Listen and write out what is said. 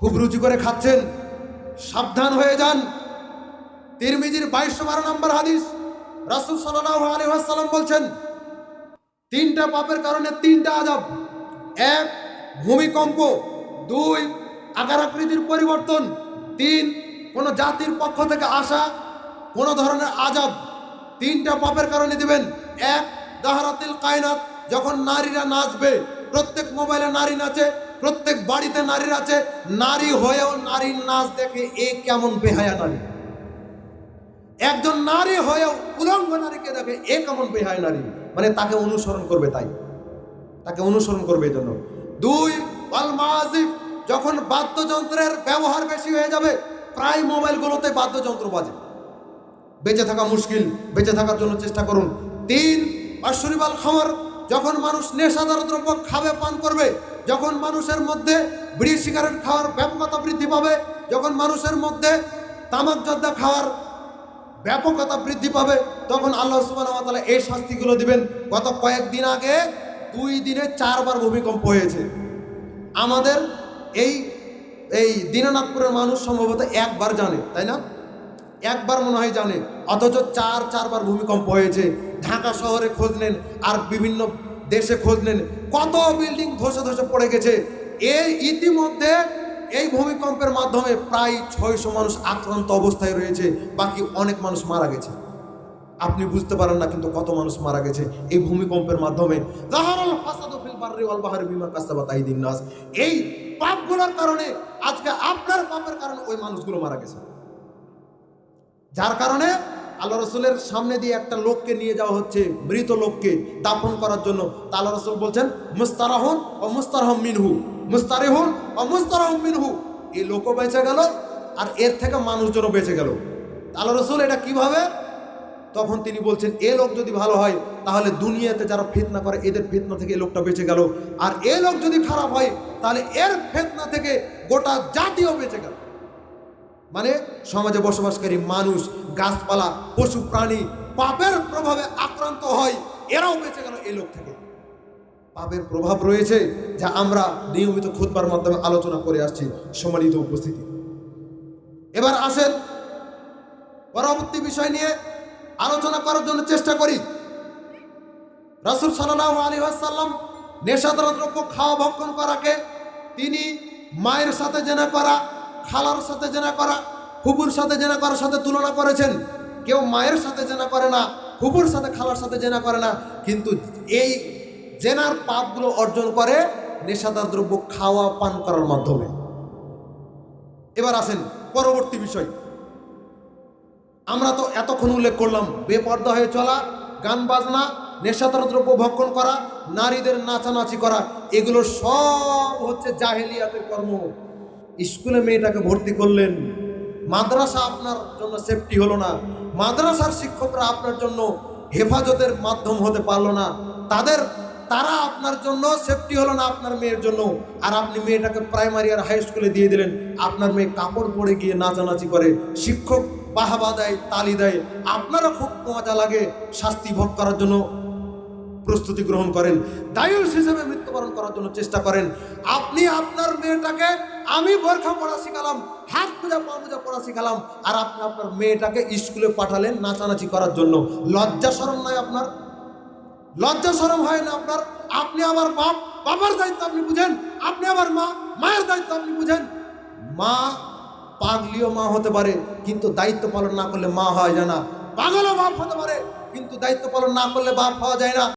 খুব রুচি করে খাচ্ছেন। সাবধান হয়ে যান। তিরমিজির বাইশশো বারো নম্বর হাদিস রাসুল সাল্লাহ আলী সাল্লাম বলছেন, তিনটা পাপের কারণে তিনটা আজাব এক, ভূমিকম্প। দুই আকার আকৃতির পরিবর্তন। তিন, কোন জাতির পক্ষ থেকে আসা কোন ধরনের আজাব তিনটা পাপের কারণে দিবেন। এক, দাহারাতিল কায়নাত, যখন নারীরা নাচবে, প্রত্যেক মোবাইলে নারী নাচে প্রত্যেক বাড়িতে নারী আছে, নারী হয়েও নারীর নাচ দেখে এ কেমন বেহায়া নারী? একজন নারী হয়েও উলঙ্গ নারীকে দেখে এ কেমন বেহায় নারী? মানে তাকে অনুসরণ করবে তাই। তাকে অনুসরণ করবে এই জন্য। দুই আল মাজিফ যখন বাদ্যযন্ত্রের ব্যবহার বেশি হয়ে যাবে, প্রায় মোবাইলগুলোতে বাদ্যযন্ত্র বাজে। বেঁচে থাকা মুশকিল, বেঁচে থাকার জন্য চেষ্টা করুন। তিন অশ্বরিবাল খামার যখন মানুষ নেশাদার দ্রব্য খাবে, পান করবে, যখন মানুষের মধ্যে বিড়ি, সিগারেট খাওয়ার ব্যাপকতা বৃদ্ধি পাবে, যখন মানুষের মধ্যে তামাক জর্দা খাওয়ার ব্যাপকতা বৃদ্ধি পাবে, তখন আল্লাহ সুবাহ এই শাস্তিগুলো দিবেন। গত কয়েকদিন আগে দুই দিনে চারবার ভূমিকম্প হয়েছে। আমাদের এই এই দীননাথপুরের মানুষ সম্ভবত একবার জানে, তাই না? একবার মনে হয় জানে, অথচ চার, চারবার ভূমিকম্প হয়েছে। ঢাকা শহরে খোঁজ নেন, আর বিভিন্ন দেশে খোঁজ নেন, কত বিল্ডিং ধসে ধসে পড়ে গেছে। এই ইতিমধ্যে এই ভূমিকম্পের মাধ্যমে প্রায় ছয়শো মানুষ আক্রান্ত অবস্থায় রয়েছে, বাকি অনেক মানুষ মারা গেছে। আপনি বুঝতে পারেন না কিন্তু কত মানুষ মারা গেছে এই ভূমিকম্পের মাধ্যমে। এই পাপগুলোর কারণে আজকে আপনার পাপের কারণে ওই মানুষগুলো মারা গেছে। যার কারণে আল্লাহ রসুলের সামনে দিয়ে একটা লোককে নিয়ে যাওয়া হচ্ছে, মৃত লোককে দাফন করার জন্য। তা আল্লাহ রসুল বলছেন, মুস্তারাহন ও মুস্তারহম মিনহু, মুস্তারিহুন ও মুস্তারহম মিনহু। এই লোকও বেঁচে গেল, আর এর থেকে মানুষজনও বেঁচে গেল। আল্লাহ রসুল এটা কীভাবে? তখন তিনি বলছেন, এ লোক যদি ভালো হয়, তাহলে দুনিয়াতে যারা ফিতনা করে, এদের ফিতনা থেকে এই লোকটা বেঁচে গেল। আর এ লোক যদি খারাপ হয়, তাহলে এর ফিতনা থেকে গোটা জাতিও বেঁচে গেল। মানে সমাজে বসবাসকারী মানুষ, গাছপালা, পশু, প্রাণী পাপের প্রভাবে আক্রান্ত হয়, এরাও বেঁচে গেল এই লোক থেকে পাপের প্রভাব রয়েছে যা আমরা নিয়মিত খুদবার মাধ্যমে আলোচনা করে আসছি, সম্মানিত উপস্থিতি। এবার আসেন পরবর্তী বিষয় নিয়ে আলোচনা করার জন্য চেষ্টা করি। রাসুল সাল্লাহ আলী আসাল্লাম নেশাদার দ্রব্য খাওয়া ভক্ষণ করাকে তিনি মায়ের সাথে জেনা করা খালার সাথে জেনা করা হুবুর সাথে জেনা করার সাথে তুলনা করেছেন। কেউ মায়ের সাথে জেনা করে না হুবুর সাথে খালার সাথে জেনা করে না। কিন্তু এই জেনার পাপগুলো অর্জন করে নেশাদার দ্রব্য খাওয়া, পান করার মাধ্যমে। এবার আসেন পরবর্তী বিষয়। আমরা তো এতক্ষণ উল্লেখ করলাম, বেপর্দা হয়ে চলা, গান বাজনা, নেশাদার দ্রব্য ভক্ষণ করা, নারীদের নাচানাচি করা, এগুলো সব হচ্ছে জাহেলিয়াতের কর্ম। স্কুলে মেয়েটাকে ভর্তি করলেন। মাদ্রাসা আপনার জন্য সেফটি হলো না। মাদ্রাসার শিক্ষকরা আপনার জন্য হেফাজতের মাধ্যম হতে পারল না। তাদের, তারা আপনার জন্য সেফটি হলো না আপনার মেয়ের জন্য। আর আপনি মেয়েটাকে প্রাইমারি আর হাই স্কুলে দিয়ে দিলেন। আপনার মেয়ে কাপড় পরে গিয়ে নাচানাচি করে। শিক্ষক বাহাবা দেয়, তালি দেয়। আপনারও খুব মজা লাগে শাস্তি ভোগ করার জন্য প্রস্তুতি গ্রহণ করেন। দায়ুষ হিসেবে মৃত্যুবরণ করার জন্য চেষ্টা করেন। আপনি আপনার মেয়েটাকে আমি বোরখা পড়া শিখালাম, হাত পূজা, পা পূজা পড়া শিখালাম, আর আপনি আপনার মেয়েটাকে স্কুলে পাঠালেন নাচানাচি করার জন্য। লজ্জা সরম নয় আপনার? লজ্জা সরম হয় না আপনার? আপনি আমার বাপ বাবার দায়িত্ব আপনি বুঝেন, আপনি আমার মা, মায়ের দায়িত্ব আপনি বুঝেন। মা পাগলিও মা হতে পারে, কিন্তু দায়িত্ব পালন না করলে মা হয় যায় না। পাগলও বাপ হতে পারে, কিন্তু দায়িত্ব পালন না করলে বাপ হওয়া যায় না।